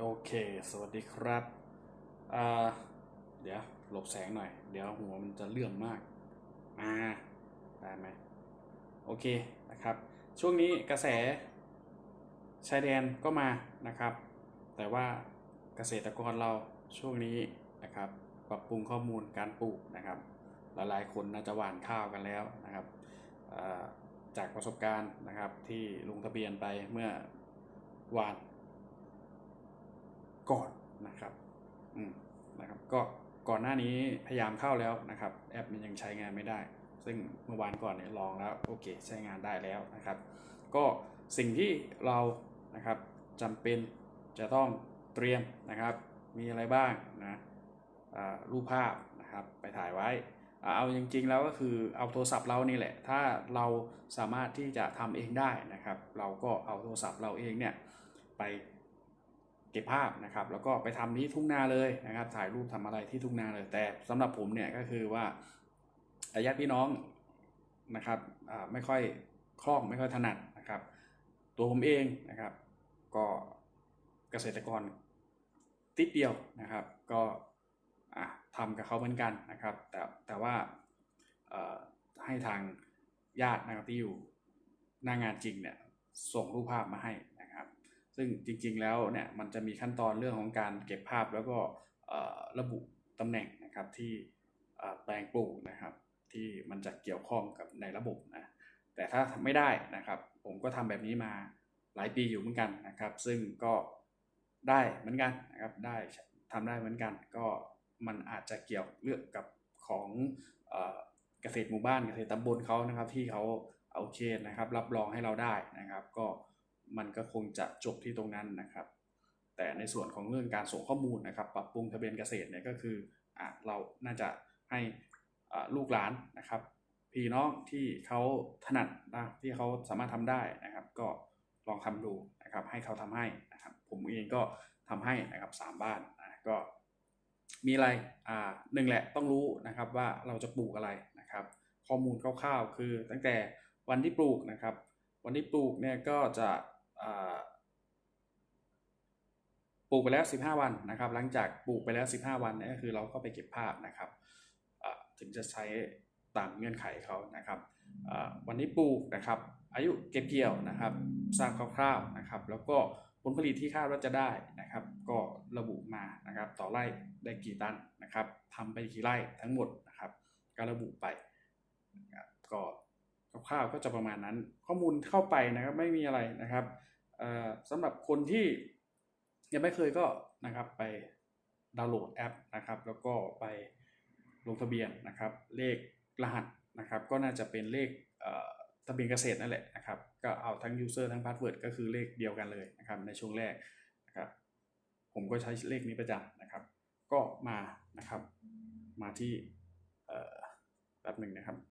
โอเค สวัสดีครับ เดี๋ยวหลบแสงหน่อย เดี๋ยวหัวมันจะเลื่อมมากอ่าได้ไหมโอเคนะครับ ช่วงนี้กระแสชายแดนก็มานะครับ แต่ว่าเกษตรกรเราช่วงนี้นะครับปรับปรุงข้อมูลการปลูกนะครับหลายๆคนน่าจะหว่านข้าวกันแล้วนะครับจากประสบการณ์นะครับที่ลงทะเบียนไปเมื่อวาน ก่อนนะครับอืมนะครับก็ก่อนหน้านี้พยายามเข้าแล้วนะครับ แอปมันยังใช้งานไม่ได้ ซึ่งเมื่อวานก่อนเนี่ยลองแล้วโอเคใช้งานได้แล้วนะครับ ก็สิ่งที่เรานะครับจำเป็นจะต้องเตรียมนะครับ มีอะไรบ้างนะอ่ารูปภาพนะครับไปถ่ายไว้ เอาจริงๆแล้วก็คือเอาโทรศัพท์เรานี่แหละ ถ้าเราสามารถที่จะทำเองได้นะครับ เราก็เอาโทรศัพท์เราเองเนี่ยไป ก็บภาพนะครับแล้วก็ไปทำที่ทุ่งนาเลยนะครับถ่ายรูปทำอะไรที่ทุ่งนาเลย แต่สำหรับผมเนี่ยก็คือว่าญาติพี่น้องนะครับไม่ค่อยคล่องไม่ค่อยถนัดนะครับ ตัวผมเองนะครับ ก็เกษตรกรติดเดียวนะครับ ก็อะทำกับเขาเหมือนกันนะครับ แต่แต่ว่าให้ทางญาตินะครับที่อยู่หน้างานจริงเนี่ยส่งรูปภาพมาให้นะ ซึ่งจริงๆแล้วเนี่ยมันจะมีขั้นตอนเรื่องของการเก็บภาพแล้วก็ระบุตำแหน่งนะครับที่แปลงปลูกนะครับ ที่มันจะเกี่ยวข้องกับในระบบนะแต่ถ้าไม่ได้นะครับ ผมก็ทำแบบนี้มาหลายปีอยู่เหมือนกันนะครับ ซึ่งก็ได้เหมือนกันนะครับได้ทำได้เหมือนกัน ก็มันอาจจะเกี่ยวเรื่องกับของเกษตรหมู่บ้านเกษตรตำบลเขานะครับ ที่เขาเอาเคนะครับ รับรองให้เราได้นะครับ ก็ มันก็คงจะจบที่ตรงนั้นนะครับ แต่ในส่วนของเรื่องการส่งข้อมูลนะครับ ปรับปรุงทะเบียนเกษตรเนี่ยก็คืออะเราน่าจะให้ลูกหลานนะครับ พี่น้องที่เขาถนัดนะที่เขาสามารถทำได้นะครับ ก็ลองทำดูนะครับ ให้เขาทำให้นะครับ ผมเองก็ทำให้นะครับสามบ้านนะก็มีอะไรอ่าหนึ่งแหละต้องรู้นะครับว่าเราจะปลูกอะไรนะครับ ข้อมูลคร่าวๆ คือตั้งแต่วันที่ปลูกนะครับ วันที่ปลูกเนี่ยก็จะ ปลูกไปแล้ว 15 วันนะครับ หลังจากปลูกไปแล้ว 15 วันนี่ก็คือเราก็ไปเก็บภาพนะครับถึงจะใช้ตามเงื่อนไขเขานะครับวันที่ปลูกนะครับอายุเก็บเกี่ยวนะครับทราบคร่าวๆนะครับ แล้วก็ผลผลิตที่คาดว่าจะได้นะครับ ก็ระบุมานะครับ ต่อไร่ได้กี่ตันนะครับทำไปกี่ไร่ทั้งหมดนะครับ ก็ระบุไปนะก็ ร่าวๆก็จะประมาณนั้น ข้อมูลเข้าไปนะครับไม่มีอะไรนะครับสำหรับคนที่ยังไม่เคยก็นะครับไปดาวน์โหลดแอปนะครับ แล้วก็ไปลงทะเบียนนะครับ เลขรหัสนะครับ ก็น่าจะเป็นเลขทะเบียนเกษตรนั่นแหละนะครับ ก็เอาทั้ง user ทั้ง password ก็คือเลขเดียวกันเลยนะครับ ในช่วงแรกนะครับ ผมก็ใช้เลขนี้ประจำนะครับ ก็มานะครับ มาที่เอ่อแป๊บหนึ่งนะครับ